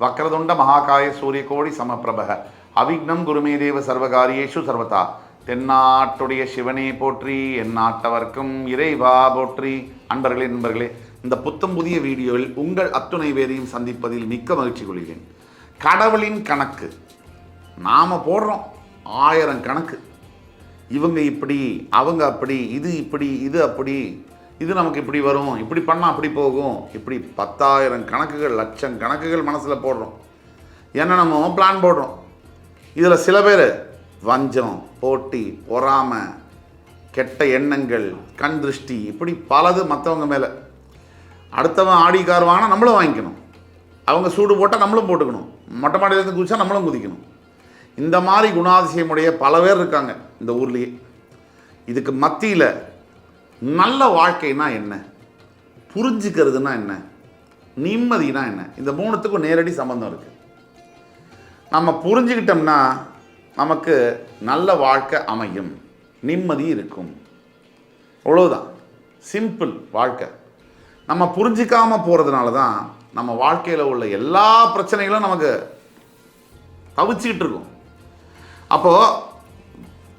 வக்ரதுண்ட மகாகாய சூரியகோடி சமப்பிரபக. அவிக்னம் குருமே தேவ சர்வகாரியேஷு சர்வதா. தென்னாட்டுடைய சிவனே போற்றி என் நாட்டவர்க்கும் இறைவா போற்றி. அன்பர்களே நண்பர்களே இந்த புத்தம் புதிய வீடியோவில் உங்கள் அத்துணை பேரையும் சந்திப்பதில் மிக்க மகிழ்ச்சி கொள்கிறேன். கடவுளின் கணக்கு. நாம் போடுறோம். ஆயிரம் கணக்கு. இவங்க இப்படி அவங்க அப்படி இது இப்படி இது அப்படி இது நமக்கு இப்படி வரும் இப்படி பண்ணால் அப்படி போகும். இப்படி பத்தாயிரம் கணக்குகள் லட்சம் கணக்குகள் மனசில் போடுறோம். ஏன்னா நம்ம பிளான் போடுறோம்? இதில் சில பேர் வஞ்சம் போட்டி பொறாமை கெட்ட எண்ணங்கள் கண் திருஷ்டி இப்படி பலது மற்றவங்க மேலே. அடுத்தவன் ஆடி கார் வாங்கினா நம்மளும் வாங்கிக்கணும். அவங்க சூடு போட்டால் நம்மளும் போட்டுக்கணும். மொட்டை மாடியிலேருந்து குதிச்சா நம்மளும் குதிக்கணும். இந்த மாதிரி குணாதிசயமுடைய பல பேர் இருக்காங்க இந்த ஊர்லேயே. இதுக்கு மத்தியில் நல்ல வாழ்க்கைனா என்ன? புரிஞ்சுக்கிறதுனா என்ன? நிம்மதினா என்ன? இந்த மூணுத்துக்கும் நேரடி சம்பந்தம் இருக்குது நம்ம புரிஞ்சுக்கிட்டோம்னா நமக்கு நல்ல வாழ்க்கை அமையும். நிம்மதி இருக்கும். அவ்வளோதான் சிம்பிள் வாழ்க்கை. நம்ம புரிஞ்சிக்காமல் போகிறதுனால தான் நம்ம வாழ்க்கையில் உள்ள எல்லா பிரச்சனைகளும் நமக்கு தவிச்சிக்கிட்டு இருக்கும். அப்போது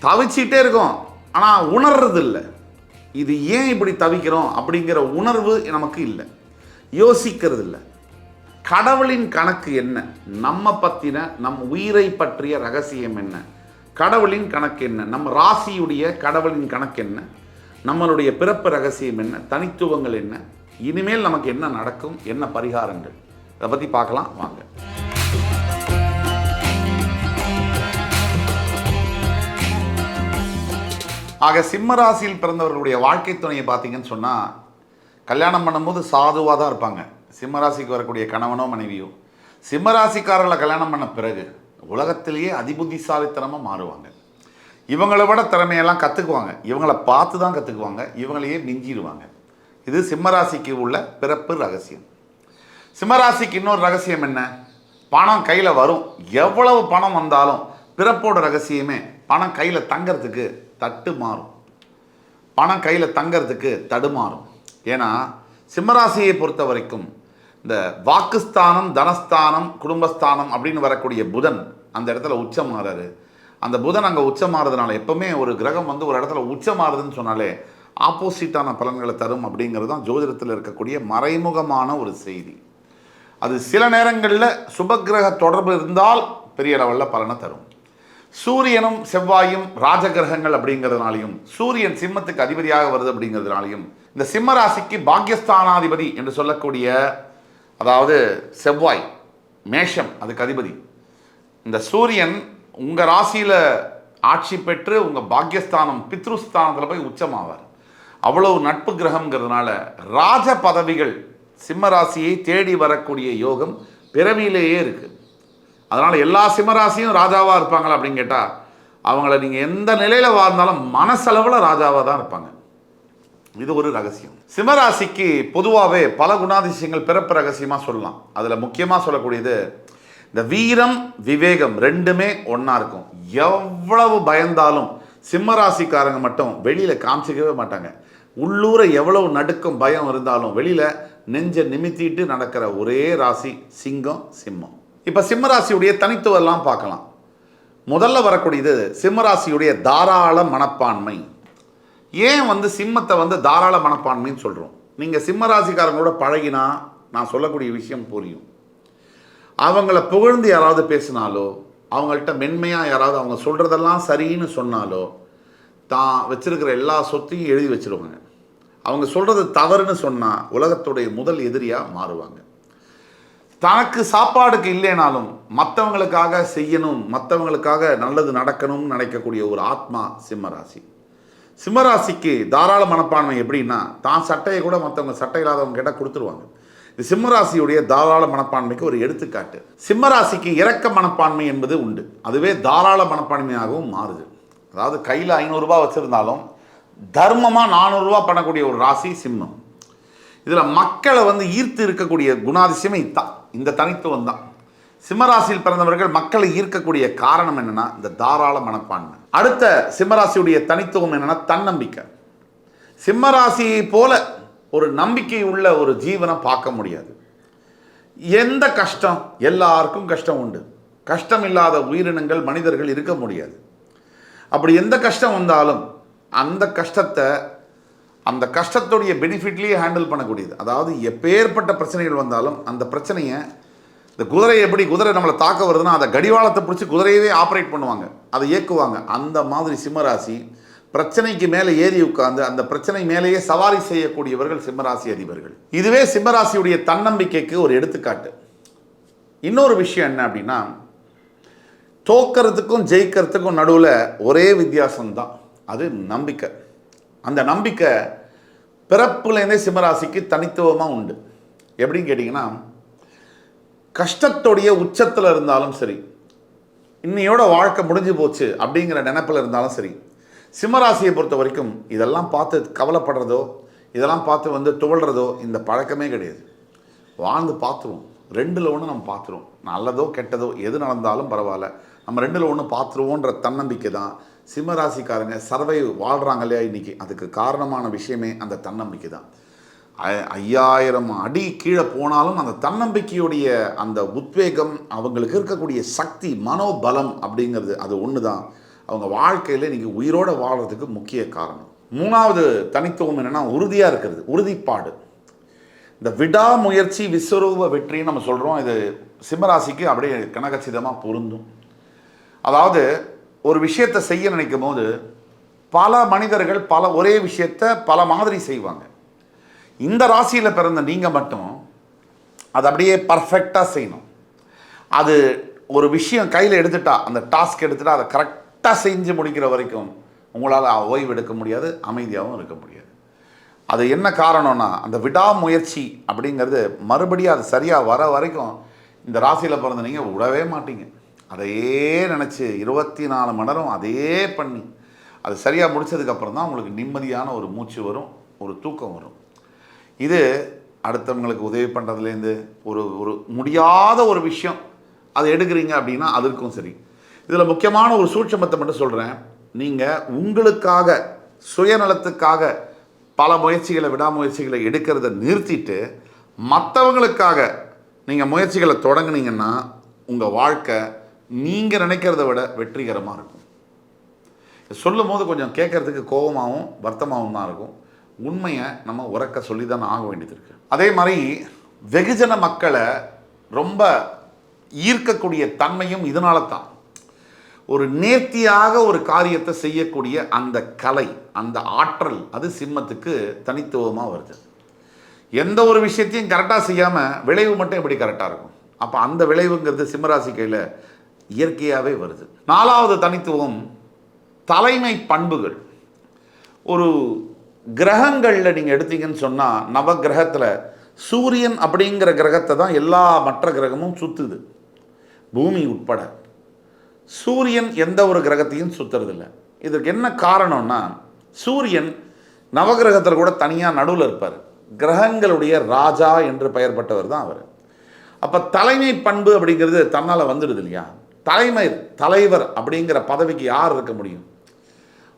தவிச்சிக்கிட்டே இருக்கும். ஆனால் உணர்றது இல்லை இது ஏன் இப்படி தவிக்கிறோம் அப்படிங்கிற உணர்வு நமக்கு இல்லை. யோசிக்கிறது இல்லை கடவுளின் கணக்கு என்ன? நம்ம பற்றின நம் உயிரை பற்றிய ரகசியம் என்ன? கடவுளின் கணக்கு என்ன? நம்ம ராசியுடைய கடவுளின் கணக்கு என்ன? நம்மளுடைய பிறப்பு ரகசியம் என்ன? தனித்துவங்கள் என்ன? இனிமேல் நமக்கு என்ன நடக்கும்? என்ன பரிகாரங்கள்? அதை பற்றி பார்க்கலாம். வாங்க. ஆக சிம்ம ராசியில் பிறந்தவர்களுடைய வாழ்க்கை துணையை பார்த்தீங்கன்னு சொன்னால் கல்யாணம் பண்ணும்போது சாதுவாக தான் இருப்பாங்க. சிம்ம ராசிக்கு வரக்கூடிய கணவனோ மனைவியோ. சிம்ம ராசிக்காரர்களை கல்யாணம் பண்ண பிறகு உலகத்திலேயே அதிபுத்திசாலித்தனமாக மாறுவாங்க. இவங்களை விட திறமையெல்லாம் கற்றுக்குவாங்க இவங்களை பார்த்து தான் கற்றுக்குவாங்க இவங்களையே மிஞ்சிடுவாங்க. இது சிம்மராசிக்கு உள்ள பிறப்பு ரகசியம். சிம்மராசிக்கு இன்னொரு ரகசியம் என்ன? பணம் கையில் வரும். எவ்வளவு பணம் வந்தாலும் பிறப்போட ரகசியமே பணம் கையில் தங்கிறதுக்கு தட்டு மாறும். பணம் கையில் தங்கிறதுக்கு தடுமாறும் ஏன்னா சிம்மராசியை பொறுத்த வரைக்கும் இந்த வாக்குஸ்தானம் தனஸ்தானம் குடும்பஸ்தானம் அப்படின்னு வரக்கூடிய புதன் அந்த இடத்துல உச்சம் மாறாரு. அந்த புதன் அங்கே உச்சம் மாறுறதுனால எப்போவுமே ஒரு கிரகம் வந்து ஒரு இடத்துல உச்சம் மாறுதுன்னு சொன்னாலே ஆப்போசிட்டான பலன்களை தரும் அப்படிங்கிறது தான் ஜோதிடத்தில் இருக்கக்கூடிய மறைமுகமான ஒரு செய்தி. அது சில நேரங்களில் சுபக்கிரக தொடர்பு இருந்தால் பெரிய லெவலில் பலனை தரும். சூரியனும் செவ்வாயும் ராஜகிரகங்கள் அப்படிங்கிறதுனாலையும் சூரியன் சிம்மத்துக்கு அதிபதியாக வருது அப்படிங்கிறதுனாலையும் இந்த சிம்ம ராசிக்கு பாக்கியஸ்தானாதிபதி என்று சொல்லக்கூடிய அதாவது செவ்வாய் மேஷம் அதுக்கு அதிபதி. இந்த சூரியன் உங்கள் ராசியில் ஆட்சி பெற்று உங்கள் பாக்கியஸ்தானம் பித்ருஸ்தானத்தில் போய் உச்சமாவார். அவ்வளவு நட்பு கிரகம்ங்கிறதுனால ராஜ பதவிகள் சிம்ம ராசியை தேடி வரக்கூடிய யோகம் பிறவியிலேயே இருக்குது அதனால் எல்லா சிம்மராசியும் ராஜாவாக இருப்பாங்களா அப்படின்னு கேட்டால் அவங்கள நீங்கள் எந்த நிலையில் வாழ்ந்தாலும் மனசளவில் ராஜாவாக தான் இருப்பாங்க. இது ஒரு ரகசியம். சிம்மராசிக்கு பொதுவாகவே பல குணாதிசயங்கள் பிறப்பு ரகசியமாக சொல்லலாம். அதில் முக்கியமாக சொல்லக்கூடியது இந்த வீரம் விவேகம் ரெண்டுமே ஒன்றா இருக்கும். எவ்வளவு பயந்தாலும் சிம்மராசிக்காரங்க மட்டும் வெளியில் காமிச்சிக்கவே மாட்டாங்க. உள்ளூர எவ்வளவு நடுக்கம் பயம் இருந்தாலும் வெளியில் நெஞ்சை நிமித்திட்டு நடக்கிற ஒரே ராசி சிங்கம் சிம்மம். இப்போ சிம்மராசியுடைய தனித்துவெல்லாம் பார்க்கலாம். முதல்ல வரக்கூடியது சிம்மராசியுடைய தாராள மனப்பான்மை. ஏன் வந்து சிம்மத்தை வந்து தாராள மனப்பான்மைன்னு சொல்கிறோம் நீங்கள் சிம்மராசிக்காரங்களோட பழகினா நான் சொல்லக்கூடிய விஷயம் புரியும். அவங்கள புகழ்ந்து யாராவது பேசினாலோ அவங்கள்ட்ட மென்மையாக யாராவது அவங்க சொல்கிறதெல்லாம் சரின்னு சொன்னாலோ தான் வச்சுருக்கிற எல்லா சொத்தையும் எழுதி வச்சுருவாங்க. அவங்க சொல்கிறது தவறுன்னு சொன்னால் உலகத்துடைய முதல் எதிரியாக மாறுவாங்க. தனக்கு சாப்பாடுக்கு இல்லைனாலும் மற்றவங்களுக்காக செய்யணும் மற்றவங்களுக்காக நல்லது நடக்கணும்னு நினைக்கக்கூடிய ஒரு ஆத்மா சிம்மராசி. சிம்மராசிக்கு தாராள மனப்பான்மை எப்படின்னா தான் சட்டையை கூட மற்றவங்க சட்டை இல்லாதவங்க கிட்ட கொடுத்துருவாங்க. இது சிம்மராசியுடைய தாராள மனப்பான்மைக்கு ஒரு எடுத்துக்காட்டு. சிம்மராசிக்கு இரக்க மனப்பான்மை என்பது உண்டு. அதுவே தாராள மனப்பான்மையாகவும் மாறுது. அதாவது கையில் ஐநூறுரூபா வச்சுருந்தாலும் தர்மமாக நானூறுரூவா பண்ணக்கூடிய ஒரு ராசி சிம்மம். இதில் மக்களை வந்து ஈர்த்து இருக்கக்கூடிய குணாதிசயமே இதுதான். இந்த தனித்துவம் தான். சிம்மராசியில் பிறந்தவர்கள் மக்களை ஈர்க்கக்கூடிய காரணம் என்னென்னா இந்த தாராள மனப்பான்மை. அடுத்த சிம்மராசியுடைய தனித்துவம் என்னென்னா தன்னம்பிக்கை. சிம்மராசியை போல ஒரு நம்பிக்கை உள்ள ஒரு ஜீவனை பார்க்க முடியாது. எந்த கஷ்டம்? எல்லாருக்கும் கஷ்டம் உண்டு. கஷ்டம் இல்லாத உயிரினங்கள் மனிதர்கள் இருக்க முடியாது. அப்படி எந்த கஷ்டம் வந்தாலும் அந்த கஷ்டத்தை அந்த கஷ்டத்துடைய பெனிஃபிட்லேயே ஹேண்டில் பண்ணக்கூடியது. அதாவது எப்பேற்பட்ட பிரச்சனைகள் வந்தாலும் அந்த பிரச்சனையை இந்த குதிரை எப்படி குதிரை நம்மளை தாக்க வருதுன்னா அதை கடிவாளத்தை பிடிச்சி குதிரையவே ஆப்ரேட் பண்ணுவாங்க. அதை இயக்குவாங்க. அந்த மாதிரி சிம்மராசி பிரச்சனைக்கு மேலே ஏறி உட்கார்ந்து அந்த பிரச்சனை மேலேயே சவாரி செய்யக்கூடியவர்கள் சிம்மராசி அதிபர்கள். இதுவே சிம்மராசியுடைய தன்னம்பிக்கைக்கு ஒரு எடுத்துக்காட்டு. இன்னொரு விஷயம் என்ன அப்படின்னா தோக்கிறதுக்கும் ஜெயிக்கிறதுக்கும் நடுவில் ஒரே வித்தியாசம்தான். அது நம்பிக்கை. அந்த நம்பிக்கை பிறப்புலேருந்தே சிம்மராசிக்கு தனித்துவமாக உண்டு. எப்படின்னு கேட்டிங்கன்னா கஷ்டத்துடைய உச்சத்தில் இருந்தாலும் சரி இன்னையோட வாழ்க்கை முடிஞ்சு போச்சு அப்படிங்கிற நினப்பில் இருந்தாலும் சரி சிம்மராசியை பொறுத்த வரைக்கும் இதெல்லாம் பார்த்து கவலைப்படுறதோ இதெல்லாம் பார்த்து வந்து துவழ்கிறதோ இந்த பழக்கமே கிடையாது. வாழ்ந்து பார்த்துருவோம். ரெண்டில் ஒன்று நம்ம பார்த்துருவோம். நல்லதோ கெட்டதோ எது நடந்தாலும் பரவாயில்ல. நம்ம ரெண்டில் ஒன்று பார்த்துருவோன்ற தன்னம்பிக்கை தான் சிம்மராசிக்காரங்க சர்வை வாழ்கிறாங்க இல்லையா இன்றைக்கி அதுக்கு காரணமான விஷயமே அந்த தன்னம்பிக்கை தான். ஐயாயிரம் அடி கீழே போனாலும் அந்த தன்னம்பிக்கையுடைய அந்த உத்வேகம் அவங்களுக்கு இருக்கக்கூடிய சக்தி மனோபலம் அப்படிங்கிறது அது ஒன்று தான் அவங்க வாழ்க்கையில் இன்றைக்கி உயிரோடு வாழ்கிறதுக்கு முக்கிய காரணம். மூணாவது தனித்துவம் என்னென்னா உறுதியாக இருக்கிறது உறுதிப்பாடு. இந்த விடாமுயற்சி விஸ்வரூப வெற்றின்னு நம்ம சொல்கிறோம் இது சிம்மராசிக்கு அப்படியே கனகச்சிதமாக பொருந்தும். அதாவது ஒரு விஷயத்தை செய்ய நினைக்கும் போது பல மனிதர்கள் பல ஒரே விஷயத்தை பல மாதிரி செய்வாங்க. இந்த ராசியில் பிறந்த நீங்கள் மட்டும் அது அப்படியே பர்ஃபெக்டாக செய்யணும். அது ஒரு விஷயம் கையில் எடுத்துட்டா அந்த டாஸ்க் எடுத்துட்டா அதை கரெக்டாக செஞ்சு முடிக்கிற வரைக்கும் உங்களால் ஓய்வு எடுக்க முடியாது அமைதியாகவும் இருக்க முடியாது. அது என்ன காரணம்னா அந்த விடாமுயற்சி அப்படிங்கிறது மறுபடியும் அது சரியாக வர வரைக்கும் இந்த ராசியில் பிறந்த நீங்கள் விடவே மாட்டீங்க. அதையே நினச்சி இருபத்தி நாலு மணி நேரம் அதையே பண்ணி அது சரியாக முடித்ததுக்கப்புறம் தான் உங்களுக்கு நிம்மதியான ஒரு மூச்சு வரும் ஒரு தூக்கம் வரும். இது அடுத்தவங்களுக்கு உதவி பண்ணுறதுலேருந்து ஒரு ஒரு முடியாத ஒரு விஷயம். அதை எடுக்கிறீங்க அப்படின்னா அதற்கும் சரி. இதில் முக்கியமான ஒரு சூட்சமத்தை மட்டும் சொல்கிறேன் நீங்கள் உங்களுக்காக சுயநலத்துக்காக பல முயற்சிகளை விடாமுயற்சிகளை எடுக்கிறத நிறுத்திட்டு மற்றவங்களுக்காக நீங்கள் முயற்சிகளை தொடங்குனீங்கன்னா உங்கள் வாழ்க்கை நீங்கள் நினைக்கிறத விட வெற்றிகரமாக இருக்கும். சொல்லும் போது கொஞ்சம் கேட்கறதுக்கு கோபமாகவும் வருத்தமாகவும் தான் இருக்கும். உண்மையை நம்ம உறக்க சொல்லி தான் ஆக வேண்டியது இருக்கு. அதே மாதிரி வெகுஜன மக்களை ரொம்ப ஈர்க்கக்கூடிய தன்மையும் இதனால தான் ஒரு நேர்த்தியாக ஒரு காரியத்தை செய்யக்கூடிய அந்த கலை அந்த ஆற்றல் அது சிம்மத்துக்கு தனித்துவமாக வருது. எந்த ஒரு விஷயத்தையும் கரெக்டாக செய்யாமல் விளைவு மட்டும் எப்படி கரெக்டாக இருக்கும்? அப்போ அந்த விளைவுங்கிறது சிம்மராசி கையில் இயற்கையாகவே வருது. நாலாவது தனித்துவம் தலைமை பண்புகள். ஒரு கிரகங்களில் நீங்கள் எடுத்தீங்கன்னு சொன்னால் நவ கிரகத்தில் சூரியன் அப்படிங்கிற கிரகத்தை தான் எல்லா மற்ற கிரகமும் சுற்றுது பூமி உட்பட. சூரியன் எந்த ஒரு கிரகத்தையும் சுற்றுறதில்ல இதற்கு என்ன காரணம்னா சூரியன் நவகிரகத்தில் கூட தனியாக நடுவில் இருப்பார். கிரகங்களுடைய ராஜா என்று பெயர் பட்டவர் தான் அவர். அப்போ தலைமை பண்பு அப்படிங்கிறது தன்னால் வந்துடுது இல்லையா? தலைமை தலைவர் அப்படிங்கிற பதவிக்கு யார் இருக்க முடியும்?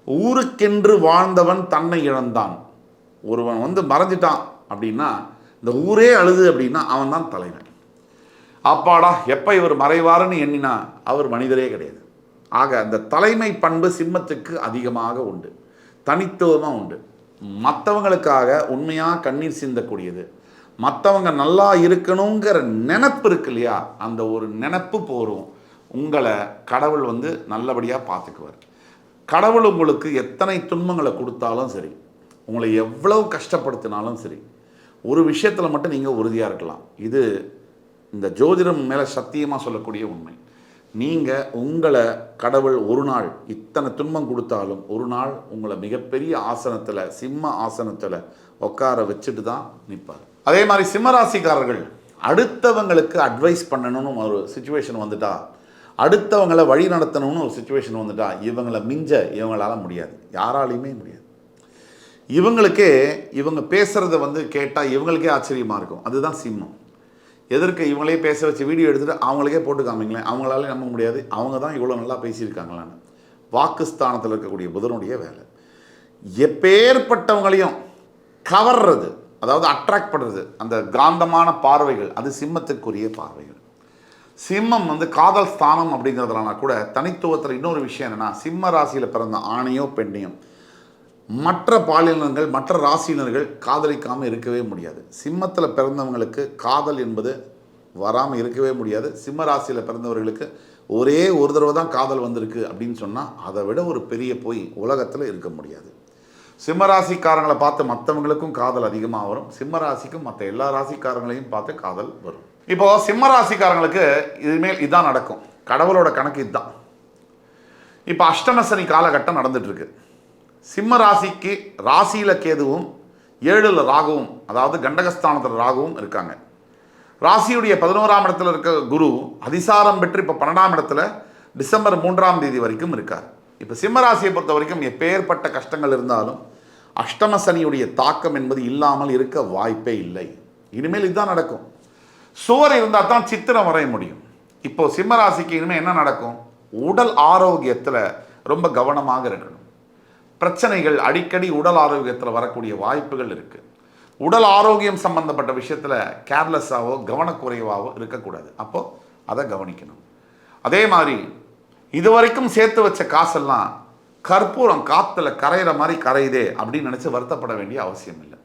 ஊருக்கென்று வாழ்ந்தவன் தன்னை இழந்தான். ஒருவன் வந்து மறைஞ்சிட்டான் அப்படின்னா இந்த ஊரே அழுது அப்படின்னா அவன் தான் தலைவன். அப்பாடா எப்போ இவர் மறைவாருன்னு எண்ணினா அவர் மனிதரே கிடையாது. ஆக அந்த தலைமை பண்பு சிம்மத்துக்கு அதிகமாக உண்டு. தனித்துவமாக உண்டு. மற்றவங்களுக்காக உண்மையாக கண்ணீர் சிந்தக்கூடியது. மற்றவங்க நல்லா இருக்கணுங்கிற நினப்பு இருக்கு இல்லையா? அந்த ஒரு நினப்பு போகிறோம் உங்களை கடவுள் வந்து நல்லபடியாக பார்த்துக்குவார். கடவுள் உங்களுக்கு எத்தனை துன்பங்களை கொடுத்தாலும் சரி உங்களை எவ்வளவு கஷ்டப்படுத்தினாலும் சரி ஒரு விஷயத்தில் மட்டும் நீங்கள் உறுதியாக இருக்கலாம். இது இந்த ஜோதிடம் மேலே சத்தியமாக சொல்லக்கூடிய உண்மை. நீங்கள் உங்களை கடவுள் ஒரு நாள் இத்தனை துன்பம் கொடுத்தாலும் ஒரு நாள் உங்களை மிகப்பெரிய ஆசனத்தில் சிம்ம ஆசனத்தில் உட்கார வச்சுட்டு தான் நிற்பார் அதே மாதிரி சிம்மராசிக்காரர்கள் அடுத்தவங்களுக்கு அட்வைஸ் பண்ணணும்னு ஒரு சுச்சுவேஷன் வந்துட்டா அடுத்தவங்களை வழி நடத்தணும்னு ஒரு சுச்சுவேஷன் வந்துட்டா இவங்களை மிஞ்ச இவங்களால முடியாது. யாராலையுமே முடியாது. இவங்களுக்கே இவங்க பேசுகிறத வந்து கேட்டால் இவங்களுக்கே ஆச்சரியமாக இருக்கும். அதுதான் சிம்மம். எதற்கு இவங்களே பேச வச்சு வீடியோ எடுத்துகிட்டு அவங்களுக்கே போட்டு காமிங்களேன்? அவங்களால நம்ப முடியாது. அவங்க தான் இவ்வளோ நல்லா பேசியிருக்காங்களான்னு. வாக்குஸ்தானத்தில் இருக்கக்கூடிய புதனுடைய வேலை. எப்பேற்பட்டவங்களையும் கவர்றது அதாவது அட்ராக்ட் பண்ணுறது அந்த காந்தமான பார்வைகள் அது சிம்மத்துக்குரிய பார்வைகள். சிம்மம் வந்து காதல் ஸ்தானம் அப்படிங்கிறதுலனா கூட தனித்துவத்தில் இன்னொரு விஷயம் என்னென்னா சிம்ம ராசியில் பிறந்த ஆணையோ பெண்ணையும் மற்ற பாலினர்கள் மற்ற ராசியினர்கள் காதலிக்காமல் இருக்கவே முடியாது. சிம்மத்தில் பிறந்தவங்களுக்கு காதல் என்பது வராமல் இருக்கவே முடியாது. சிம்ம ராசியில் பிறந்தவர்களுக்கு ஒரே ஒரு தடவை தான் காதல் வந்திருக்கு அப்படின்னு சொன்னால் அதை விட ஒரு பெரிய போய் உலகத்தில் இருக்க முடியாது. சிம்ம ராசிக்காரங்களை பார்த்து மற்றவங்களுக்கும் காதல் அதிகமாக வரும். சிம்ம ராசிக்கும் மற்ற எல்லா ராசிக்காரங்களையும் பார்த்து காதல் வரும். இப்போ சிம்ம ராசிக்காரங்களுக்கு இதுமேல் இதுதான் நடக்கும். கடவுளோட கணக்கு இதுதான் இப்போ அஷ்டமசனி காலகட்டம் நடந்துட்டு இருக்கு சிம்ம ராசிக்கு ராசியில் கேதுவும் ஏழில் ராகுவும் அதாவது கண்டகஸ்தானத்தில் ராகுவும் இருக்காங்க. ராசியுடைய பதினோராம் இடத்துல இருக்க குரு அதிசாரம் பெற்று இப்போ பன்னெண்டாம் இடத்துல டிசம்பர் மூன்றாம் தேதி வரைக்கும் இருக்கார். இப்போ சிம்ம ராசியை பொறுத்த வரைக்கும் எப்பேற்பட்ட கஷ்டங்கள் இருந்தாலும் அஷ்டம சனியுடைய தாக்கம் என்பது இல்லாமல் இருக்க வாய்ப்பே இல்லை. இனிமேல் இதுதான் நடக்கும். சுவர் இருந்தால் தான் சித்திரம் வரைய முடியும். இப்போ சிம்மராசிக்கு இனிமேல் என்ன நடக்கும்? உடல் ஆரோக்கியத்தில் ரொம்ப கவனமாக இருக்கணும். பிரச்சனைகள் அடிக்கடி உடல் ஆரோக்கியத்தில் வரக்கூடிய வாய்ப்புகள் இருக்குது உடல் ஆரோக்கியம் சம்பந்தப்பட்ட விஷயத்தில் கேர்லெஸ்ஸாகவோ கவனக்குறைவாவோ இருக்கக்கூடாது. அப்போது அதை கவனிக்கணும். அதே மாதிரி இதுவரைக்கும் சேர்த்து வச்ச காசெல்லாம் கற்பூரம் காற்றுல கரையிற மாதிரி கரையுதே அப்படின்னு நினச்சி வருத்தப்பட வேண்டிய அவசியம் இல்லை.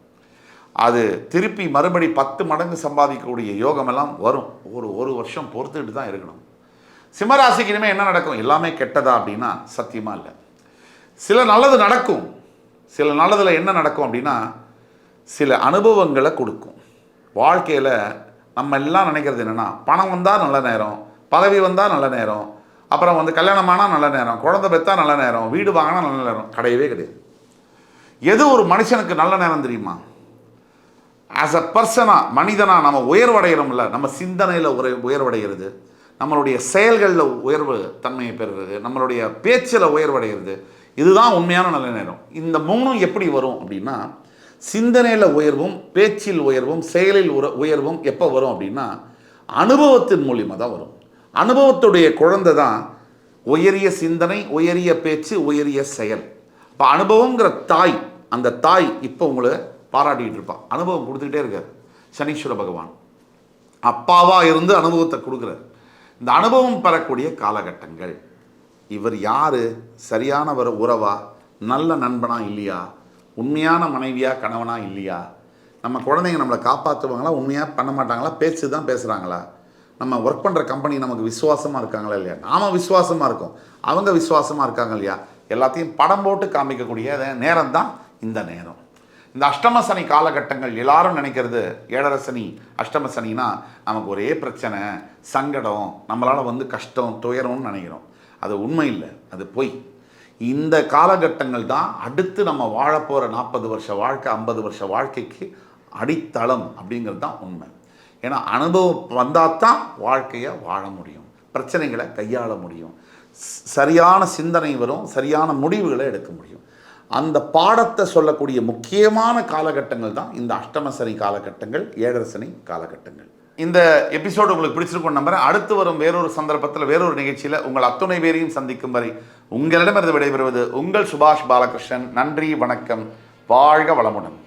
அது திருப்பி மறுபடி பத்து மடங்கு சம்பாதிக்கக்கூடிய யோகமெல்லாம் வரும். ஒரு ஒரு வருஷம் பொறுத்துக்கிட்டு தான் இருக்கணும். சிம்மராசிக்கு இனிமேல் என்ன நடக்கும்? எல்லாமே கெட்டதா அப்படின்னா சத்தியமாக இல்லை. சில நல்லது நடக்கும். சில நல்லதில் என்ன நடக்கும் அப்படின்னா சில அனுபவங்களை கொடுக்கும். வாழ்க்கையில் நம்ம எல்லாம் நினைக்கிறது என்னென்னா பணம் வந்தால் நல்ல நேரம் பதவி வந்தால் நல்ல நேரம் அப்புறம் வந்து கல்யாணமானால் நல்ல நேரம் குழந்தை பெற்றா நல்ல நேரம் வீடு வாங்கினா நல்ல நேரம் கிடையவே கிடையாது. எது ஒரு மனுஷனுக்கு நல்ல நேரம் தெரியுமா? ஆஸ் அ பர்சனாக மனிதனாக நம்ம உயர்வடைகிறோம்ல நம்ம சிந்தனையில் உரை உயர்வடைகிறது நம்மளுடைய செயல்களில் உயர்வு தன்மையை பெறுறது நம்மளுடைய பேச்சில் உயர்வடைகிறது இதுதான் உண்மையான நல்ல நேரம். இந்த மூணும் எப்படி வரும் அப்படின்னா சிந்தனையில் உயர்வும் பேச்சில் உயர்வும் செயலில் உர உயர்வும் எப்போ வரும் அப்படின்னா அனுபவத்தின் மூலியமாக தான் வரும். அனுபவத்துடைய குழந்தை தான் உயரிய சிந்தனை உயரிய பேச்சு உயரிய செயல். இப்போ அனுபவங்கிற தாய் அந்த தாய் இப்போ உங்களை பாராட்டிக்கிட்டு இருப்பான். அனுபவம் கொடுத்துக்கிட்டே இருக்கார். சனீஸ்வர பகவான். அப்பாவாக இருந்து அனுபவத்தை கொடுக்குறார். இந்த அனுபவம் பெறக்கூடிய காலகட்டங்கள். இவர் யார்? சரியானவர் உறவா? நல்ல நண்பனா இல்லையா? உண்மையான மனைவியா கணவனா இல்லையா? நம்ம குழந்தைங்க நம்மளை காப்பாற்றுவாங்களா உண்மையாக பண்ண மாட்டாங்களா? பேச்சு தான் பேசுகிறாங்களா நம்ம ஒர்க் பண்ணுற கம்பெனி நமக்கு விசுவாசமாக இருக்காங்களா இல்லையா? நாம் விசுவாசமாக இருக்கோம். அவங்க விசுவாசமாக இருக்காங்க இல்லையா? எல்லாத்தையும் படம் போட்டு காமிக்கக்கூடிய நேரம் தான் இந்த நேரம். இந்த அஷ்டம சனி காலகட்டங்கள் எல்லாரும் நினைக்கிறது ஏழரை சனி அஷ்டம சனினா நமக்கு ஒரே பிரச்சனை சங்கடம் நம்மளால் வந்து கஷ்டம் துயரம்னு நினைக்கிறோம். அது உண்மை இல்லை அது பொய். இந்த காலகட்டங்கள் தான் அடுத்து நம்ம வாழப்போகிற நாற்பது வருஷ வாழ்க்கை ஐம்பது வருஷ வாழ்க்கைக்கு அடித்தளம் அப்படிங்கிறது தான் உண்மை. ஏன்னா அனுபவம் வந்தால் தான் வாழ்க்கையை வாழ முடியும். பிரச்சனைகளை கையாள முடியும். சரியான சிந்தனை வரும் சரியான முடிவுகளை எடுக்க முடியும். அந்த பாடத்தை சொல்லக்கூடிய முக்கியமான காலகட்டங்கள் தான் இந்த அஷ்டமசனி காலகட்டங்கள் ஏழரை காலகட்டங்கள். இந்த எபிசோடு உங்களுக்கு பிடிச்சிருக்கும் நம்புறேன். அடுத்து வரும் வேறொரு சந்தர்ப்பத்தில் வேறொரு நிகழ்ச்சியில் உங்கள் அத்துணை பேரையும் சந்திக்கும் வரை உங்களிடமிருந்து விடைபெறுவது உங்கள் சுபாஷ் பாலகிருஷ்ணன். நன்றி வணக்கம். வாழ்க வளமுடன்.